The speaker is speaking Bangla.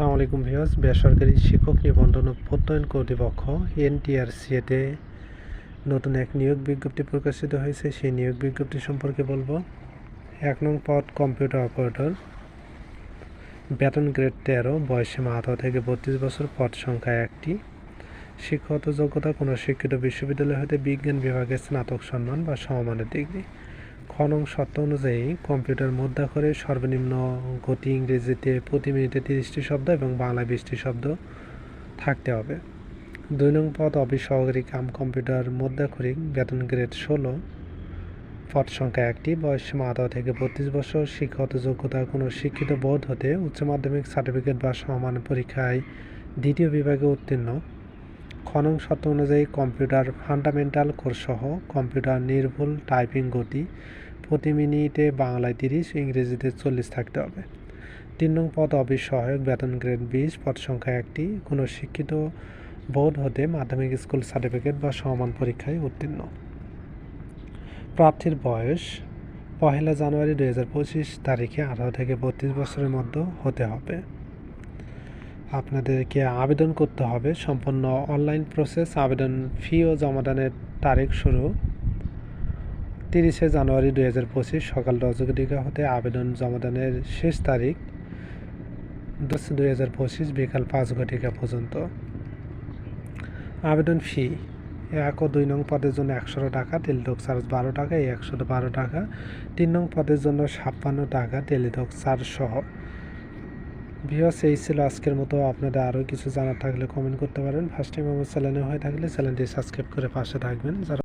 আসসালামু আলাইকুম বেসরকারি শিক্ষক নিবন্ধন ও প্রত্যয়ন কর্তৃপক্ষ এনটিআরসিএতে নতুন এক নিয়োগ বিজ্ঞপ্তি প্রকাশিত হয়েছে। সেই নিয়োগ বিজ্ঞপ্তি সম্পর্কে বলব, এক নং পদ কম্পিউটার অপারেটর, বেতন গ্রেড তেরো বয়সীমা আঠারো থেকে বত্রিশ বছর, পদ সংখ্যা একটি। শিক্ষাগত যোগ্যতা কোনো শিক্ষিত বিশ্ববিদ্যালয় হতে বিজ্ঞান বিভাগে স্নাতক সম্মান বা সমমানের ডিগ্রি। খ নং শর্ত অনুযায়ী কম্পিউটার মুদ্রাক্ষরে সর্বনিম্ন গতি ইংরেজিতে প্রতি মিনিটে তিরিশটি শব্দ এবং বাংলায় বিশটি শব্দ থাকতে হবে। দুই নং পদ অফিস সহকারী কাম কম্পিউটার মুদ্রাক্ষরিক বেতন গ্রেড ষোলো, পদ সংখ্যা একটি, বয়স সীমা থেকে বত্রিশ বছর, শিক্ষাগত যোগ্যতা কোনো শিক্ষিত বোর্ড হতে উচ্চ মাধ্যমিক সার্টিফিকেট বা সমান পরীক্ষায় দ্বিতীয় বিভাগে উত্তীর্ণ। খনং শর্ত অনুযায়ী কম্পিউটার ফান্ডামেন্টাল কোর্স সহ কম্পিউটার নির্ভুল টাইপিং গতি প্রতি মিনিটে বাংলায় তিরিশ, ইংরেজিতে চল্লিশ থাকতে হবে। তিন নং পদ, অফিস সহায়ক, বেতন গ্রেড বিশ, পদ সংখ্যা একটি। কোনো শিক্ষিত বোর্ড হতে মাধ্যমিক স্কুল সার্টিফিকেট বা সমান পরীক্ষায় উত্তীর্ণ। প্রার্থীর বয়স, পহেলা জানুয়ারি দু হাজার পঁচিশ তারিখে আঠারো থেকে বত্রিশ বছরের মধ্যে হতে হবে। আপনাদেরকে আবেদন করতে হবে। সম্পূর্ণ অনলাইন প্রসেস, আবেদন ফি ও জমাদানের তারিখ শুরু তিরিশে জানুয়ারি দুই হাজার পঁচিশ, সকাল দশ হতে আবেদন জমাদানের শেষ তারিখ দশ দুই হাজার পঁচিশ, বিকাল পাঁচ ঘটিকা পর্যন্ত। আবেদন ফি এক ও দুই নং পদের জন্য একশো টাকা টেলিটক চার্জ বারো টাকা, একশো বারো টাকা, তিন নং পদের জন্য ছাপ্পান্ন টাকা টেলিটক চার্জ সহ। ভিওস এই ছিল আজকের মতো। আপনাদের আরও কিছু জানার থাকলে কমেন্ট করতে পারেন। ফার্স্ট টাইম আমার চ্যানেলে হয়ে থাকলে চ্যানেলটি সাবস্ক্রাইব করে পাশে থাকবেন। যারা